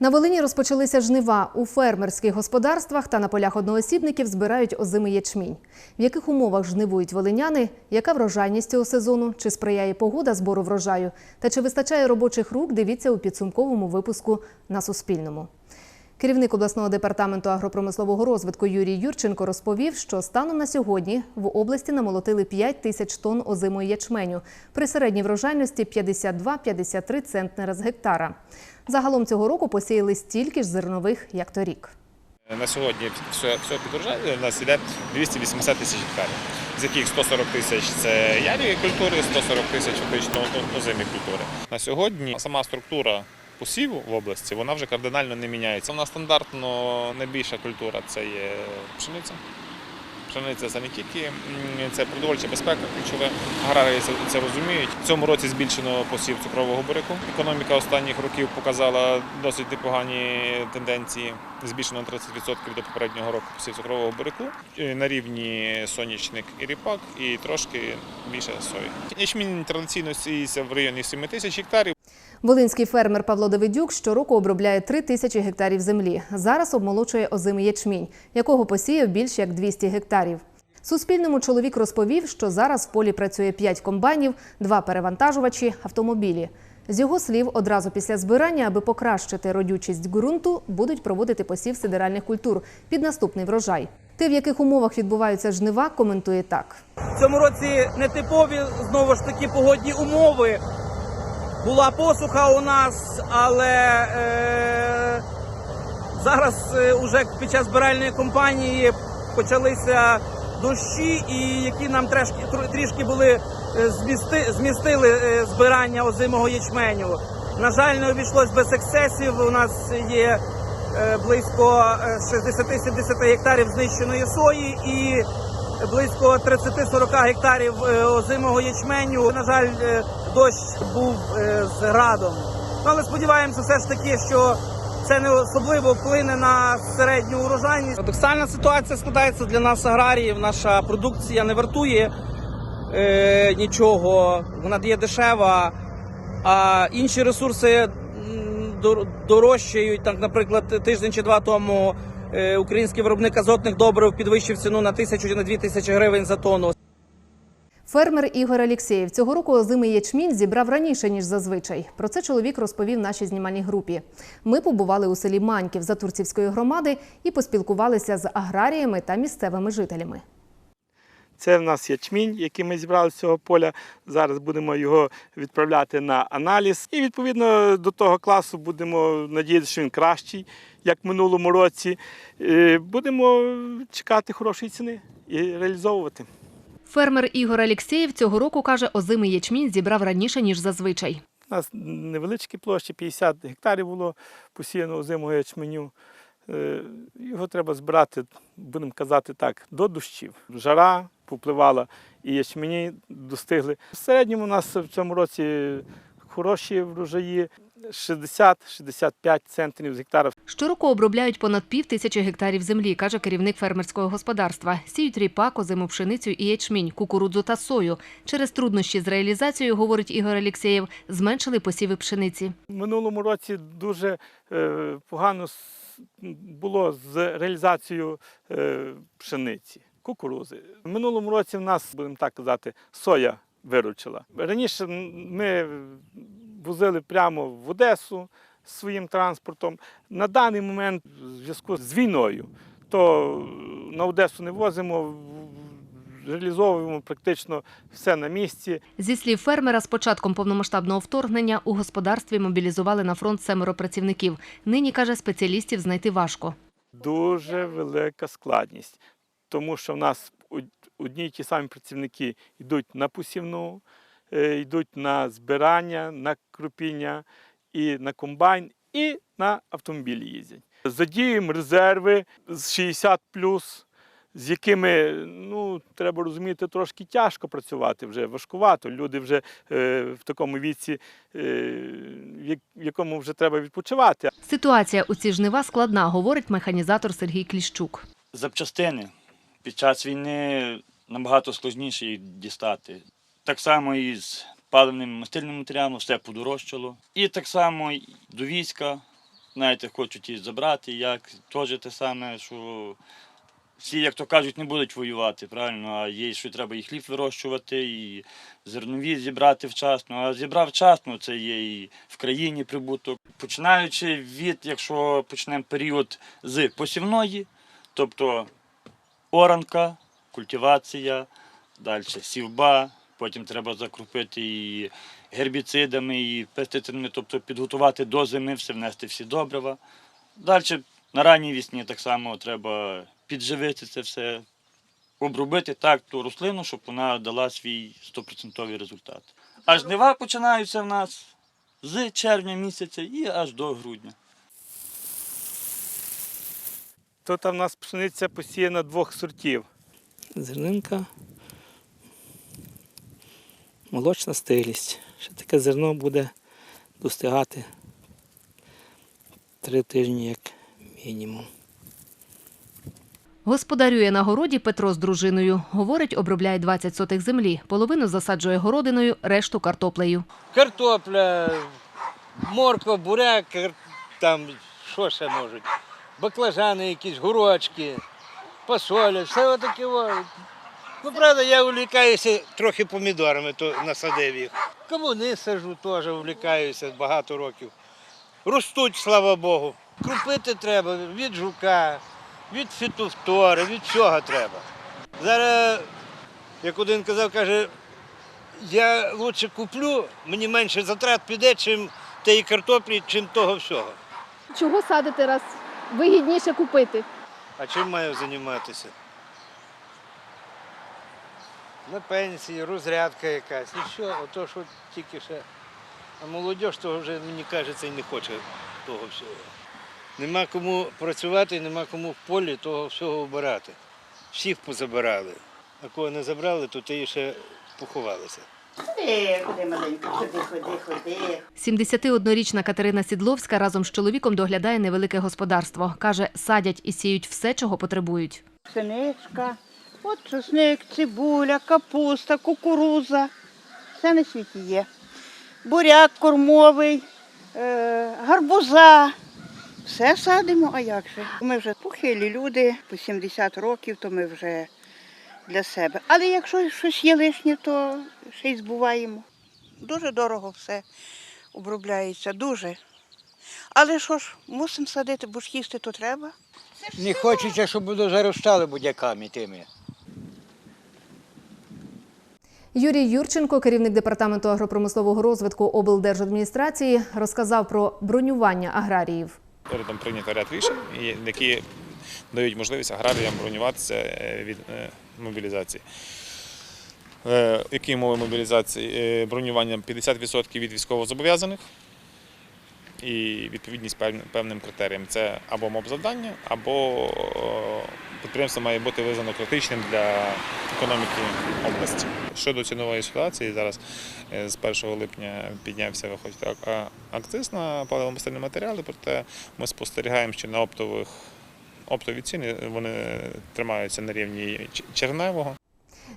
На Волині розпочалися жнива. У фермерських господарствах та на полях одноосібників збирають озимий ячмінь. В яких умовах жнивують волиняни, яка врожайність цього сезону, чи сприяє погода збору врожаю, та чи вистачає робочих рук, дивіться у підсумковому випуску на Суспільному. Керівник обласного департаменту агропромислового розвитку Юрій Юрченко розповів, що станом на сьогодні в області намолотили 5 тисяч тонн озимої ячменю при середній врожайності 52-53 центнера з гектара. Загалом цього року посіяли стільки ж зернових, як торік. На сьогодні все, все підрожає, у нас йде 280 тисяч гектарів, з яких 140 тисяч це ярі культури, 140 тисяч фактично озимі культури. На сьогодні сама структура посіву в області вона вже кардинально не міняється. Нас стандартно найбільша культура це є пшениця. Пшениця це не тільки це продовольча безпека, ключове. Аграрії це, це розуміють. В цьому році збільшено посів цукрового буряку. Економіка останніх років показала досить непогані тенденції. Збільшено на 30% до попереднього року посів цукрового буряку. На рівні сонячник і ріпак, і трошки більше сої. Ячмінь традиційно сіється в районі 7 тисяч гектарів. Волинський фермер Павло Давидюк щороку обробляє 3 тисячі гектарів землі. Зараз обмолочує озимий ячмінь, якого посіяв більш як 200 гектарів. Суспільному чоловік розповів, що зараз в полі працює 5 комбайнів, 2 перевантажувачі, автомобілі. З його слів, одразу після збирання, аби покращити родючість ґрунту, будуть проводити посів сидеральних культур під наступний врожай. Те, в яких умовах відбуваються жнива, коментує так. В цьому році нетипові знову ж таки погодні умови. Була посуха у нас, але е, зараз е, уже під час збиральної кампанії почалися дощі, і які нам трішки, трішки були е, змісти, змістили е, збирання озимого ячменю. На жаль, не обійшлось без ексцесів. У нас є е, близько е, 60-70 гектарів знищеної сої і близько 30-40 гектарів е, озимого ячменю. На жаль, е, дощ був е, з градом. Ну, Але сподіваємося все ж таки, що це не особливо вплине на середню урожайність. Парадоксальна ситуація складається для нас, аграріїв. Наша продукція не вартує е, нічого, вона є дешева, а інші ресурси дорожчають. Так, наприклад, тиждень чи два тому е, український виробник азотних добрив підвищив ціну на тисячу чи на дві тисячі гривень за тонну. Фермер Ігор Алєксєєв цього року озимий ячмінь зібрав раніше ніж зазвичай. Про це чоловік розповів нашій знімальній групі. Ми побували у селі Маньків Затурцівської громади і поспілкувалися з аграріями та місцевими жителями. Це в нас ячмінь, який ми зібрали з цього поля. Зараз будемо його відправляти на аналіз. І відповідно до того класу будемо надіятися, що він кращий, як в минулому році. Е, Будемо чекати хорошої ціни і реалізовувати. Фермер Ігор Алєксєєв цього року каже, озимий ячмінь зібрав раніше ніж зазвичай. У нас невеличкі площі, 50 гектарів було посіяно озимого ячменю. Е, Його треба збирати, будемо казати так, до дощів. Жара попливала і ячмені достигли. В середньому у нас в цьому році хороші врожаї 60-65 центнерів з гектара. Щороку обробляють понад пів тисячі гектарів землі, каже керівник фермерського господарства. Сіють ріпак, озиму пшеницю і ячмінь, кукурудзу та сою. Через труднощі з реалізацією, говорить Ігор Алєксєєв, зменшили посіви пшениці. Минулому році дуже е, погано було з реалізацією е, пшениці, кукурузи. В минулому році в нас, будемо так казати, соя виручила. Раніше ми возили прямо в Одесу своїм транспортом. На даний момент, в зв'язку з війною, то на Одесу не возимо, реалізовуємо практично все на місці. Зі слів фермера, з початком повномасштабного вторгнення у господарстві мобілізували на фронт семеро працівників. Нині, каже, спеціалістів знайти важко. дуже велика складність, тому що в нас одні й ті самі працівники йдуть на посівну, е, йдуть на збирання, на крупіння, і на комбайн, і на автомобілі їздять. Задіємо резерви з 60 плюс з якими ну, треба розуміти, трошки тяжко працювати вже, важкувато. Люди вже е, в такому віці, е, в в якому вже треба відпочивати. Ситуація у ці жнива складна, говорить механізатор Сергій Кліщук. запчастини під час війни набагато складніше їх дістати. Так само і з паливним мастильним матеріалом все подорожчало. І так само до війська, знаєте, хочуть їх забрати, як теж те саме, що всі, як то кажуть, не будуть воювати, правильно, а є, що треба і хліб вирощувати, і зернові зібрати вчасно. А зібрав вчасно, це є і в країні прибуток. Починаючи від, якщо почнемо період з посівної, тобто оранка, культивація, далі сівба, потім треба закрупити і гербіцидами, і пестицидами, тобто підготувати до зими, все внести всі добрива. Далі на ранній вісні так само треба підживити це все, обробити так ту рослину, щоб вона дала свій 100% результат. А жнива починаються в нас з червня місяця і аж до грудня. Тут в нас пшениця посіяна двох сортів. Зернинка, молочна стиглість. Ще таке зерно буде достигати три тижні як мінімум. Господарює на городі Петро з дружиною. Говорить, обробляє 20 сотих землі. Половину засаджує городиною, решту картоплею. картопля, морква, буряк, там що ще можуть? Баклажани якісь, гурочки, посоля, все отаке. Ну, правда, я увлікаюся трохи помідорами, то насадив їх. Кавуни сажу теж, увлікаюся багато років. Ростуть, слава Богу. Крупити треба від жука, від фітофтори, від всього треба. Зараз, як один казав, каже, я лучше куплю, мені менше затрат піде, чим тієї картоплі, чим того всього. Чого садити раз вигідніше купити? А чим маю займатися? На пенсії, розрядка якась. І що, ото що тільки ще. А молодь того вже, мені кажеться, і не хоче того всього. Нема кому працювати, нема кому в полі того всього обирати. Всіх позабирали. А кого не забрали, то ті ще поховалися. Ходи, ходи, маленька, ходи, ходи, ходи. 71-річна Катерина Сідловська разом з чоловіком доглядає невелике господарство. Каже, садять і сіють все, чого потребують. Пшеничка, от чесник, цибуля, капуста, кукуруза. Все на світі є. Буряк кормовий, е, гарбуза. Все садимо, а як же? Ми вже похилі люди, по 70 років, то ми вже для себе. Але якщо щось є лишнє, то ще й збуваємо. Дуже дорого все обробляється, дуже. Але що ж, мусимо садити, бо ж їсти то треба. Не хочеться, щоб воно заростало будяками тими. Юрій Юрченко, керівник департаменту агропромислового розвитку облдержадміністрації, розказав про бронювання аграріїв. Урядом прийнято ряд рішень, які дають можливість аграріям бронюватися е, від е, мобілізації. Е, Які умови мобілізації? Бронювання 50% від військовозобов'язаних і відповідність певним- критеріям. Це або мобзавдання, або е, підприємство має бути визнано критичним для економіки області. Щодо цінової ситуації, зараз е, з 1 липня піднявся виходить акциз на паливо-мастильні матеріали, проте ми спостерігаємо, що на оптових оптові ціни вони тримаються на рівні черневого.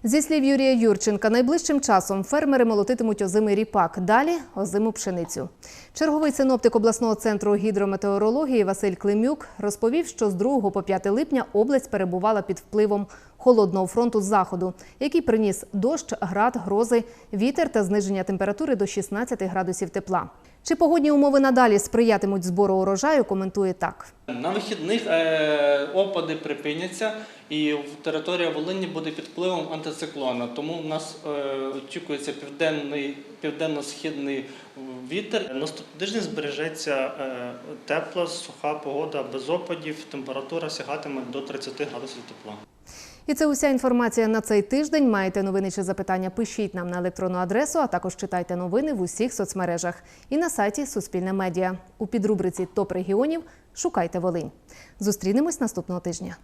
Зі слів Юрія Юрченка, найближчим часом фермери молотитимуть озимий ріпак, далі озиму пшеницю. Черговий синоптик обласного центру гідрометеорології Василь Климюк розповів, що з 2 по 5 липня область перебувала під впливом холодного фронту з заходу, який приніс дощ, град, грози, вітер та зниження температури до 16 градусів тепла. Чи погодні умови надалі сприятимуть збору урожаю, коментує так. На вихідних е, опади припиняться, і територія Волині буде під впливом антициклона. Тому у нас е, очікується південно-східний вітер. Наступний тиждень збережеться е, тепла, суха погода без опадів. Температура сягатиме до 30 градусів тепла. І це уся інформація на цей тиждень. Маєте новини чи запитання? Пишіть нам на електронну адресу, а також читайте новини в усіх соцмережах і на сайті Суспільне медіа. У підрубриці Топ регіонів шукайте Волинь. Зустрінемось наступного тижня.